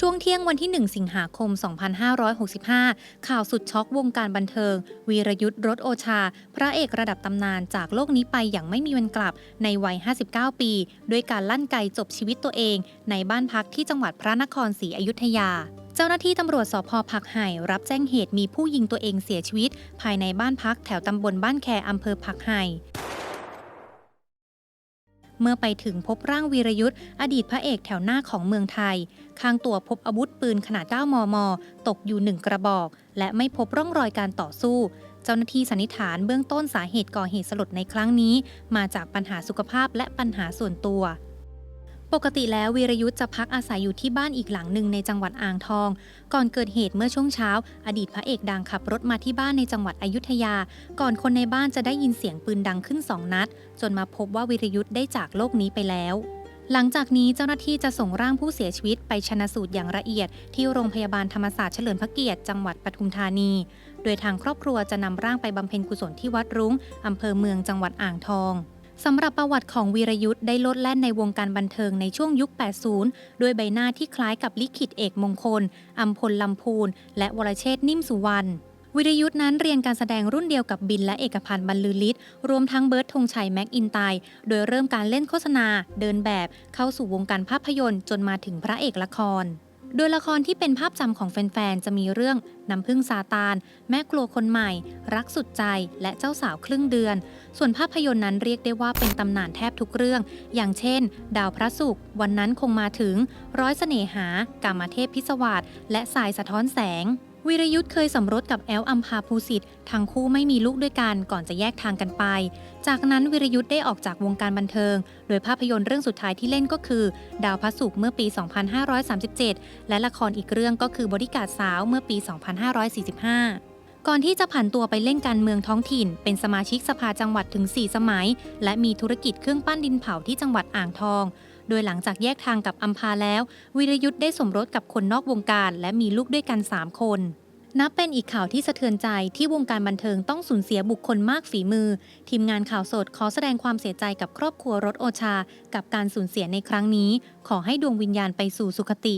ช่วงเที่ยงวันที่ 1 สิงหาคม 2565 ข่าวสุดช็อกวงการบันเทิง วีรยุทธ์รถโอชา พระเอกระดับตำนานจากโลกนี้ไปอย่างไม่มีวันกลับในวัย 59 ปี ด้วยการลั่นไกจบชีวิตตัวเอง ในบ้านพักที่จังหวัดพระนครศรีอยุธยาเจ้าหน้าที่ตำรวจสพผักไห่รับแจ้งเหตุมีผู้ยิงตัวเองเสียชีวิต ภายในบ้านพักแถวตำบลบ้านแคอำเภอผักไห่ เมื่อไปถึงพบร่างวีรยุทธ์อดีตพระเอกแถวหน้าของเมืองไทย ข้างตัวพบอาวุธปืนขนาด 9 มม ตกอยู่หนึ่งกระบอก และไม่พบร่องรอยการต่อสู้ เจ้าหน้าที่สันนิษฐานเบื้องต้นสาเหตุก่อเหตุสลดในครั้งนี้ มาจากปัญหาสุขภาพและปัญหาส่วนตัว ปกติแล้ววีรยุทธ์จะพักอาศัยอยู่ที่บ้านอีกหลังหนึ่งในจังหวัดอ่างทอง ก่อนเกิดเหตุเมื่อช่วงเช้า อดีตพระเอกดังขับรถมาที่บ้านในจังหวัดอยุธยา ก่อนคนในบ้านจะได้ยินเสียงปืนดังขึ้นสองนัด จนมาพบว่าวีรยุทธ์ได้จากโลกนี้ไปแล้ว หลังจากนี้เจ้าหน้าที่จะส่งร่างผู้เสียชีวิตไปชนะสูตรอย่างละเอียด ที่โรงพยาบาลธรรมศาสตร์เฉลิมพระเกียรติจังหวัดปทุมธานี โดยทางครอบครัวจะนำร่างไปบำเพ็ญกุศลที่วัดรุ้งอำเภอเมืองจังหวัดอ่างทอง สำหรับประวัติของวีรยุทธ์ได้โลดแล่นในวงการบันเทิงในช่วงยุค 80 ด้วยใบหน้าที่คล้ายกับลิขิตเอกมงคล อัมพลลำพูน และวรเชษนิ่มสุวรรณวิรยุทธ์นั้นเรียนการแสดงรุ่นเดียวกับบินและเอกพันธ์บรรลือฤทธิ์รวมทั้งเบิร์ตธงชัยแม็กอินไตโดยเริ่มการเล่นโฆษณา เดินแบบเข้าสู่วงการภาพยนตร์จนมาถึงพระเอกละคร โดยละครที่เป็นภาพจำของแฟน ๆ จะมีเรื่องน้ำพึ่งซาตาน แม่ครัวคนใหม่ รักสุดใจ และเจ้าสาวครึ่งเดือน ส่วนภาพยนตร์นั้นเรียกได้ว่าเป็นตำนานแทบทุกเรื่อง อย่างเช่น ดาวพระศุกร์ วันนั้นคงมาถึง ร้อยเสน่หา กามเทพพิศวาสและสายสะท้อนแสง วีรยุทธ์เคยสมรสกับแอลอัมพาภูสิทธิ์ทั้งคู่ไม่มีลูกด้วยกันก่อนจะแยกทางกันไป จากนั้นวีรยุทธ์ได้ออกจากวงการบันเทิง โดยภาพยนตร์เรื่องสุดท้ายที่เล่นก็คือ ดาวพระศุกร์เมื่อปี 2537 และละครอีกเรื่องก็คือบริการสาวเมื่อปี 2545ก่อนที่จะผ่านตัวไปเล่นการเมืองท้องถิ่น เป็นสมาชิกสภาจังหวัดถึง 4 สมัย และมีธุรกิจเครื่องปั้นดินเผาที่จังหวัดอ่างทอง โดยหลังจากแยกทางกับอัมพาแล้ว วิรยุทธ์ได้สมรสกับคนนอกวงการและมีลูกด้วยกัน 3 คนนับเป็นอีกข่าวที่สะเทือนใจที่วงการบันเทิงต้องสูญเสียบุคคลมากฝีมือ ทีมงานข่าวสดขอแสดงความเสียใจกับครอบครัวรถโอชา กับการสูญเสียในครั้งนี้ ขอให้ดวงวิญญาณไปสู่สุคติ